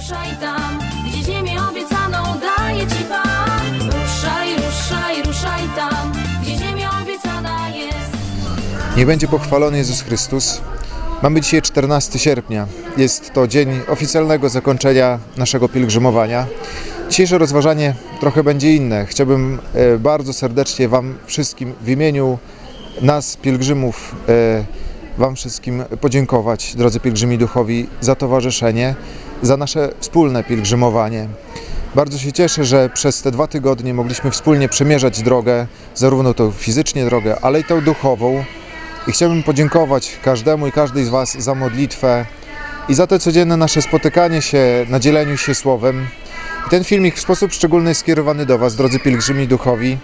ruszaj tam, gdzie ziemię obiecaną daje ci Pan. Ruszaj, ruszaj, ruszaj tam, gdzie obiecana jest. Będzie pochwalony Jezus Chrystus. Mamy dzisiaj 14 sierpnia. Jest to dzień oficjalnego zakończenia naszego pielgrzymowania. Dzisiejsze rozważanie trochę będzie inne. Chciałbym e, bardzo serdecznie Wam wszystkim w imieniu nas, pielgrzymów, e, Wam wszystkim podziękować, drodzy pielgrzymi duchowi, za towarzyszenie, za nasze wspólne pielgrzymowanie. Bardzo się cieszę, że przez te dwa tygodnie mogliśmy wspólnie przemierzać drogę, zarówno tą fizycznie drogę, ale i tą duchową. I chciałbym podziękować każdemu i każdej z Was za modlitwę i za to codzienne nasze spotykanie się na dzieleniu się słowem. I ten filmik w sposób szczególny jest skierowany do Was, drodzy pielgrzymi duchowi.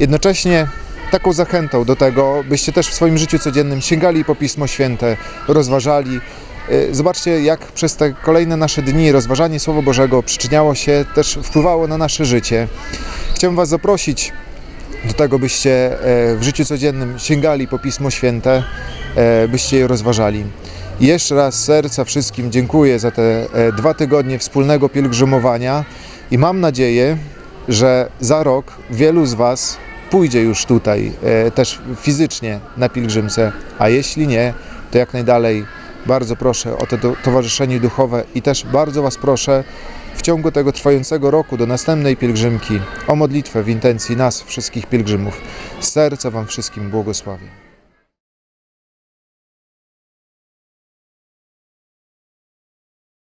Jednocześnie taką zachętą do tego, byście też w swoim życiu codziennym sięgali po Pismo Święte, rozważali. Y, Zobaczcie, jak przez te kolejne nasze dni rozważanie Słowa Bożego przyczyniało się, też wpływało na nasze życie. Chciałbym Was zaprosić do tego, byście e, w życiu codziennym sięgali po Pismo Święte, e, byście je rozważali. Jeszcze raz serca wszystkim dziękuję za te e, dwa tygodnie wspólnego pielgrzymowania i mam nadzieję, że za rok wielu z Was pójdzie już tutaj e, też fizycznie na pielgrzymce, a jeśli nie, to jak najdalej bardzo proszę o to towarzyszenie duchowe i też bardzo Was proszę w ciągu tego trwającego roku do następnej pielgrzymki o modlitwę w intencji nas, wszystkich pielgrzymów. Z serca Wam wszystkim błogosławię.